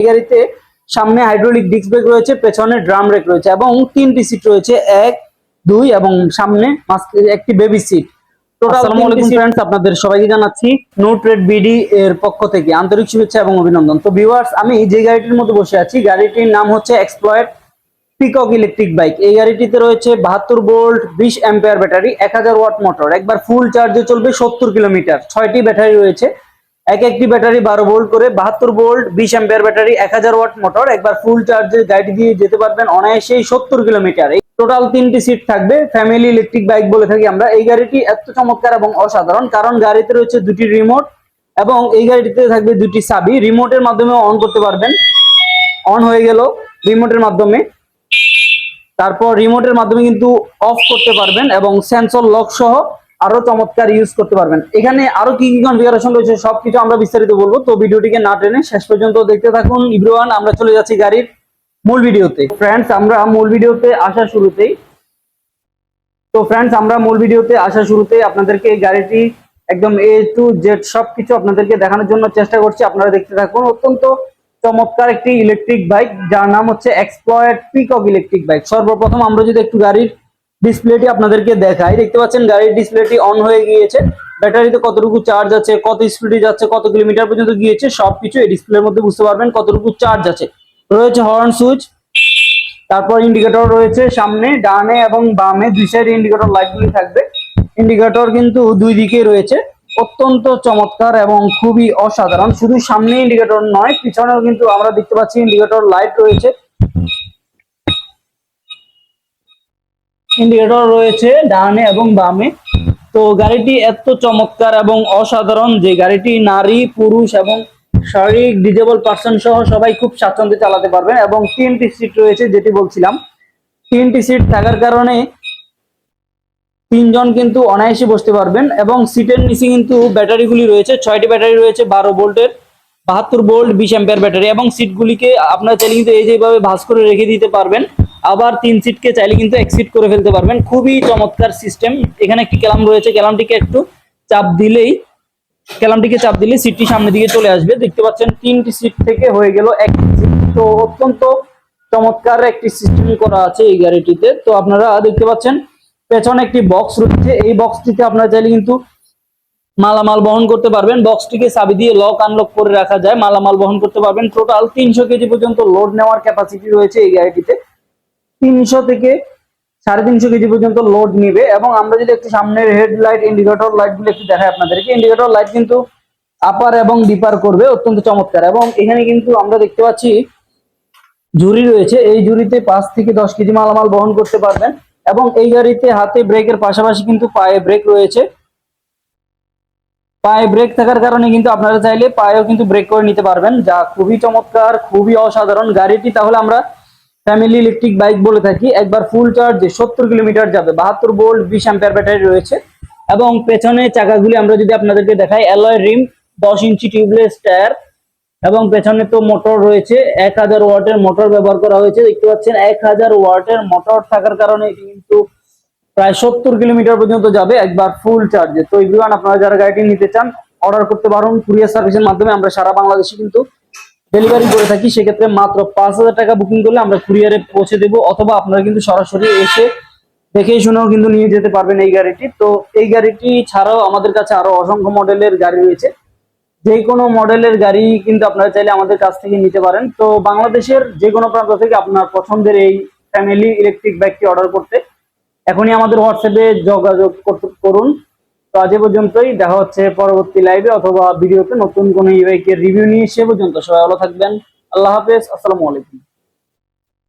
এই গাড়িতে সামনে হাইড্রোলিক ডিস্ক ব্রেক রয়েছে পেছনে ড্রাম ব্রেক রয়েছে এবং তিনটি সিট রয়েছে এক দুই এবং সামনে একটি বেবি সিট ফ্রেন্ডস আপনাদের সবাইকে জানাচ্ছি নো ট্রেড বিডি এর পক্ষ থেকে আন্তরিক শুভেচ্ছা এবং অভিনন্দন। তো ভিউয়ার্স আমি যে গাড়িটির মধ্যে বসে আছি গাড়িটির নাম হচ্ছে এক্সপ্লয়েড পিকক ইলেকট্রিক বাইক এই গাড়িটিতে রয়েছে বাহাত্তর ভোল্ট বিশ অ্যাম্পিয়ার ব্যাটারি এক হাজার ওয়াট মোটর। একবার ফুল চার্জে চলবে সত্তর কিলোমিটার। ছয়টি ব্যাটারি রয়েছে। এক একটি ব্যাটারি বারো ভোল্ট করে, বাহাত্তর ভোল্ট, বিশ অ্যাম্পিয়ার ব্যাটারি, এক হাজার ওয়াট মোটর, একবার ফুল চার্জে গাড়ি দিয়ে যেতে পারবেন অনায়াসেই সত্তর কিলোমিটার এই টোটাল তিনটি সিট থাকবে ফ্যামিলি ইলেকট্রিক বাইক বলে থাকি আমরা। এই গাড়িটি এত চমৎকার এবং অসাধারণ, কারণ গাড়িতে রয়েছে দুটি রিমোট এবং এই গাড়িটিতে থাকবে দুটি সাবি রিমোটের মাধ্যমে অন করতে পারবেন। অন হয়ে গেল রিমোটের মাধ্যমে। তারপর রিমোটের মাধ্যমে কিন্তু অফ করতে পারবেন এবং সেন্সর লক সহ আরও চমৎকার ইউজ করতে পারবেন। এখানে আরও কি কি কনফিগারেশন রয়েছে সবকিছু আমরা বিস্তারিত বলব। তো ভিডিওটিকে না টেনে শেষ পর্যন্ত দেখতে থাকুন। ইব্রুয়ান আমরা চলে যাচ্ছি গাড়ির মূল ভিডিওতে। ফ্রেন্ডস আমরা মূল ভিডিওতে আসার শুরুতেই তো ফ্রেন্ডস আমরা মূল ভিডিওতে আসার শুরুতে আপনাদেরকে এই গাড়িটি একদম এ টু জেড সবকিছু আপনাদেরকে দেখানোর জন্য চেষ্টা করছি। আপনারা দেখতে থাকুন, অত্যন্ত চমৎকার একটি ইলেকট্রিক বাইক যার নাম হচ্ছে এক্সপ্লয়েড পিকক ইলেকট্রিক বাইক সর্বপ্রথম আমরা যদি একটু গাড়ির ডিসপ্লেটি আপনাদেরকে দেখাই। দেখতে পাচ্ছেন, গাড়ির ডিসপ্লেটি অন হয়ে গিয়েছে। ব্যাটারিতে কতটুকু চার্জ আছে, কত স্পিডে যাচ্ছে, কত কিলোমিটার পর্যন্ত গিয়েছে, সবকিছু এই ডিসপ্লের মধ্যে বুঝতে পারবেন কতটুকু চার্জ আছে। রয়েছে হর্ন সুইচ তারপর ইন্ডিকেটর রয়েছে সামনে, ডানে এবং বামে, দুই সাইডে ইন্ডিকেটর লাইটগুলি থাকবে। ইন্ডিকেটর কিন্তু দুই দিকে রয়েছে। অত্যন্ত চমৎকার এবং খুবই অসাধারণ। শুধু সামনে ইন্ডিকেটর নয়, পিছনেও কিন্তু আমরা দেখতে পাচ্ছি ইন্ডিকেটর লাইট রয়েছে। ইন্ডিকেটর রয়েছে ডানে এবং বামে। তো গাড়িটি এত চমৎকার এবং অসাধারণ যে গাড়িটি নারী, পুরুষ এবং শারীরিক ডিজেবল পার্সন সহ সবাই খুব স্বাচ্ছন্দ্যে চালাতে পারবেন এবং তিনটি সিট রয়েছে যেটি বলছিলাম। তিনটি সিট থাকার কারণে তিনজন কিন্তু অনায়াসে বসতে পারবেন এবং সিটের নিচে কিন্তু ব্যাটারিগুলি রয়েছে, ছয়টি ব্যাটারি রয়েছে, বারো ভোল্টের বাহাত্তর ভোল্ট বিশ অ্যাম্পিয়ার ব্যাটারি এবং সিটগুলিকে আপনারা চাইলে কিন্তু এই যেভাবে ভাঁজ করে রেখে দিতে পারবেন। আবার তিন সিটকে চাইলে কিন্তু এক সিট করে ফেলতে পারবেন। খুবই চমৎকার সিস্টেম এখানে একটি ক্যালাম রয়েছে। ক্যালামটিকে একটু চাপ দিলেই, ক্যালামটিকে চাপ দিলে সিটটি সামনের দিকে চলে আসবে। দেখতে পাচ্ছেন, তিনটি সিট থেকে হয়ে গেল এক সিট। তো অত্যন্ত চমৎকার একটি সিস্টেম করা আছে এই গাড়িটিতে। তো আপনারা দেখতে পাচ্ছেন, পেছনে একটি বক্স রয়েছে। এই বক্সটিতে আপনারা চাইলে কিন্তু মালামাল বহন করতে পারবেন। বক্সটিকে চাবি দিয়ে লক, আনলক করে রাখা যায়। মালামাল বহন করতে পারবেন। টোটাল তিনশো কেজি পর্যন্ত লোড নেওয়ার ক্যাপাসিটি রয়েছে এই গাড়িটিতে। তিনশো থেকে সাড়ে তিনশো কেজি পর্যন্ত লোড নিবে এবং আমরা যদি একটু সামনের হেডলাইট ইন্ডিকেটর লাইটগুলো একটু দেখাই আপনাদেরকে। ইন্ডিকেটর লাইট কিন্তু আপার এবং ডিপার করবে, অত্যন্ত চমৎকার। এবং এখানে কিন্তু আমরা দেখতে পাচ্ছি ঝুড়ি রয়েছে। এই ঝুড়িতে পাঁচ থেকে দশ কেজি মালামাল বহন করতে পারবেন। এবং এই গাড়িতে হাতে ব্রেকের পাশাপাশি কিন্তু পায়ে ব্রেক রয়েছে। পায়ে ব্রেক থাকার কারণে কিন্তু আপনারা চাইলে পায়েও কিন্তু ব্রেক করে নিতে পারবেন, যা খুবই চমৎকার, খুবই অসাধারণ। গাড়িটি তাহলে আমরা ফ্যামিলি ইলেকট্রিক বাইক বলে থাকি। একবার ফুল চার্জে সত্তর কিলোমিটার যাবে। বাহাত্তর বোল্ট বিশ অ্যাম্পিয়ার ব্যাটারি রয়েছে। এবং পেছনে চাকাগুলি আমরা যদি আপনাদেরকে দেখাই অ্যালয় রিম দশ ইঞ্চি টিউবলেস টায়ার এবং পেছনে তো মোটর রয়েছে। এক হাজার ওয়াটের মোটর ব্যবহার করা হয়েছে। দেখতে পাচ্ছেন, এক হাজার ওয়াটের মোটর থাকার কারণে কিন্তু প্রায় সত্তর কিলোমিটার পর্যন্ত যাবে একবার ফুল চার্জে তো এগুলান আপনারা যারা গাড়িটি নিতে চান অর্ডার করতে পারুন কুরিয়ার সার্ভিসের মাধ্যমে। আমরা সারা বাংলাদেশে কিন্তু ডেলিভারি করে থাকি। সেক্ষেত্রে মাত্র পাঁচ হাজার টাকা বুকিং করলে আমরা কুরিয়ারে পৌঁছে দেবো, অথবা আপনারা কিন্তু সরাসরি এসে দেখে শুনেও কিন্তু নিয়ে যেতে পারবেন এই গাড়িটি। তো এই গাড়িটি ছাড়াও আমাদের কাছে আরও অসংখ্য মডেলের গাড়ি রয়েছে। যে কোনো মডেলের গাড়ি কিন্তু আপনারা চাইলে আমাদের কাছ থেকে নিতে পারেন। তো বাংলাদেশের যে কোনো প্রান্ত থেকে আপনার পছন্দের এই ফ্যামিলি ইলেকট্রিক বাইকটি অর্ডার করতে এখনই আমাদের হোয়াটসঅ্যাপে যোগাযোগ করুন। তো আজ পর্যন্তই, দেখা হচ্ছে পরবর্তী লাইভে অথবা ভিডিওতে নতুন কোনো ইবাইকের রিভিউ নিয়ে, সে পর্যন্ত সবাই ভালো থাকবেন। আল্লাহ হাফেজ, আসসালামু আলাইকুম।